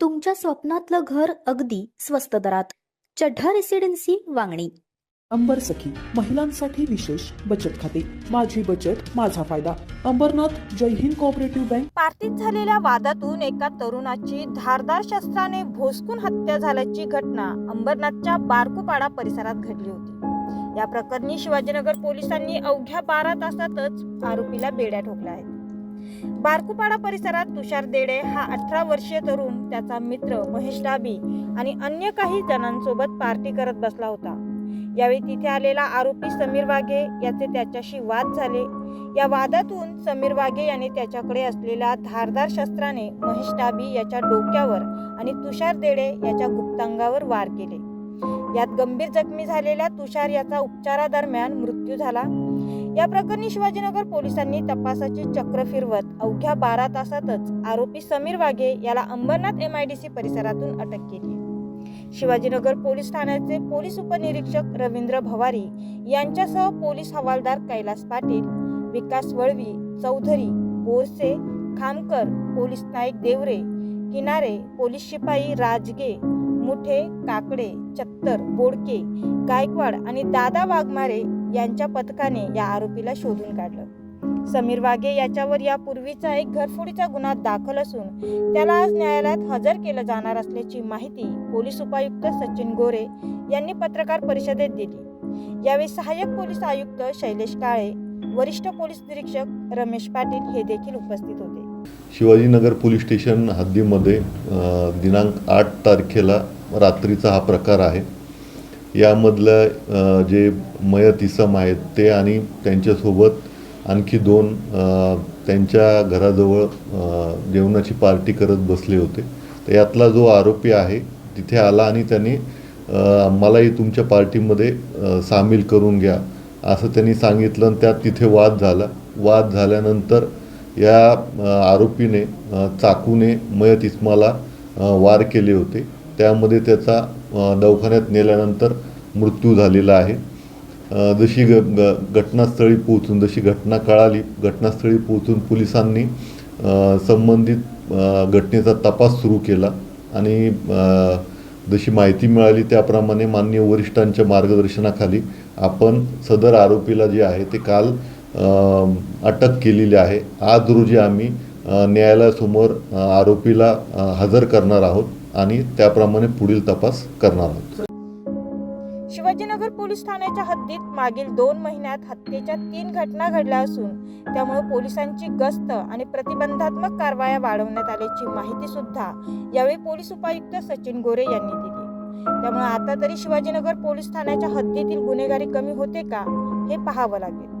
तुमच्या स्वप्नातलं घर अगदी स्वस्त दरात. चढ्ढा रेसिडेन्सी वांगणी. अंबर सखी महिलांसाठी विशेष बचत खाते. माझी बचत माझा फायदा. अंबरनाथ जय हिंद कोऑपरेटिव्ह बँक पार्टीत झालेल्या वादातून एका तरुणाची धारदार शस्त्राने भोसकून हत्या झाल्याची घटना अंबरनाथच्या बारकुपाडा परिसरात घडली होती. या प्रकरणी शिवाजीनगर पोलिसांनी अवघ्या बारा तासातच आरोपीला बेड्या ठोकल्या आहेत. बारकुपाडा परिसरात तुषार देडे हा अठरा वर्षीय तरुण त्याचा मित्र महेश डाबी आणि अन्य काही जणांसोबत पार्टी करत बसला होता. यावेळी तिथे आलेला आरोपी समीर वाघे याचे त्याच्याशी वाद झाले. या वादातून समीर वाघे याने त्याच्याकडे असलेल्या धारदार शस्त्राने महेश डाबी याच्या डोक्यावर आणि तुषार देडे याच्या गुप्तांगावर वार केले. यात गंभीर जखमी झालेल्या तुषार याचा उपचारादरम्यान मृत्यू झाला. या प्रकरणी शिवाजीनगर पोलिसांनी तपासाची चक्र फिरवत अवघ्या बारा तासातच आरोपी समीर वाघे याला Ambernath M I D C परिसरातून अटक केली शिवाजीनगर पोलीस ठाण्याचे पोलीस उपनिरीक्षक रवींद्र भवारी यांच्यासह पोलीस हवालदार कैलास पाटील विकास वळवी चौधरी बोरसे खामकर पोलीस नाईक देवरे किनारे पोलीस शिपाई राजगे मुठे काकडे चत्तर बोडके गायकवाड आणि दादा वाघमारे यांच्या पथकाने या आरोपीला शोधून काढलं. समीर वाघे याच्यावर यापूर्वीचा एक घरफोडीचा गुन्हा दाखल असून त्याला आज न्यायालयात हजर केलं जाणार असल्याची माहिती पोलीस उपायुक्त सचिन गोरे यांनी पत्रकार परिषदेत दिली. यावेळी सहाय्यक पोलीस आयुक्त शैलेश काळे वरिष्ठ पोलीस निरीक्षक रमेश पाटील हे देखील उपस्थित होते. शिवाजीनगर पोलीस स्टेशन हद्दीमध्ये दिनांक आठ तारखेला रात्रीचा हा प्रकार आहे. यामधलं जे मयत इसम आहेत ते आणि त्यांच्यासोबत आणखी दोन त्यांच्या घराजवळ जेवणाची पार्टी करत बसले होते. तर यातला जो आरोपी आहे तिथे आला आणि त्यांनी मलाही तुमच्या पार्टीमध्ये सामील करून घ्या असं त्यांनी सांगितलं आणि त्यात तिथे वाद झाला. वाद झाल्यानंतर या आरोपीने चाकूने मयत इस्माला वार केले होते. त्यामध्ये त्याचा दवाखान्यात नेल्यानंतर मृत्यू झालेला आहे. जशी ग ग घटनास्थळी पोहोचून जशी घटना कळाली घटनास्थळी पोहोचून पोलिसांनी संबंधित घटनेचा तपास सुरू केला आणि जशी माहिती मिळाली त्याप्रमाणे माननीय वरिष्ठांच्या मार्गदर्शनाखाली आपण सदर आरोपीला जे आहे ते काल अटक केलेली आहे. आज रोजी आम्ही न्यायालयासमोर आरोपीला हजर करणार आहोत आणि त्याप्रमाणे पुढील तपास करणार आहोत. शिवाजीनगर पोलीस ठाण्याच्या हद्दीत मागील दोन महिन्यात हत्येच्या तीन घटना घडल्या असून त्यामुळे पोलिसांची गस्त आणि प्रतिबंधात्मक कारवाया वाढवण्यात आल्याची माहिती सुद्धा यावेळी पोलीस उपायुक्त सचिन गोरे यांनी दिली. त्यामुळे आता तरी शिवाजीनगर पोलीस ठाण्याच्या हद्दीतील गुन्हेगारी कमी होते का हे पाहावं लागेल.